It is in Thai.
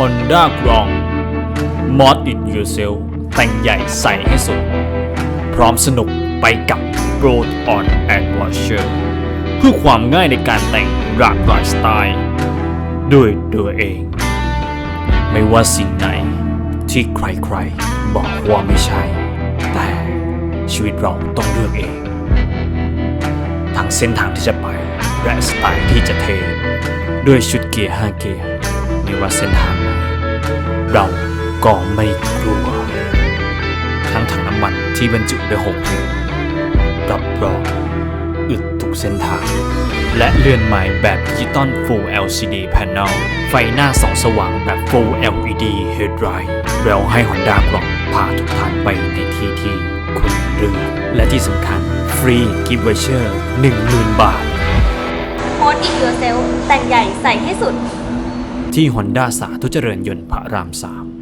Honda g r o n g Mod It Yourself แต่งใหญ่ใส่ให้สุด พร้อมสนุกไปกับ Road on and Washer เพื่อความง่ายในการแต่งหลากหลายสไตล์ ด้วยตัวเอง ไม่ว่าสิ่งไหนที่ใครๆ บอกว่าไม่ใช่ แต่ชีวิตเราต้องเลือกเอง ทั้งเส้นทางที่จะไป และสไตล์ที่จะเท ด้วยชุดเกียร์5เกียร์ ไม่ว่าเส้นทางไหนเราก็ไม่กลัว ทั้งถังน้ำมันที่บรรจุด้วย6ลิตรรับรองอึดทุกเส้นทาง และเลื่อนไม้แบบดิจิตอล Full LCD Panel ไฟหน้าสองสว่างแบบ Full LED Headlight เราให้ Honda กล่องพาทุกท่านไปในที่ที่คุณเลือกและที่สำคัญฟรีกิฟต์วเชอร์10,000 บาท โพสอีก yourself แต่งใหญ่ใส่ให้สุด ที่ Honda สาธุเจริญยนต์พระราม3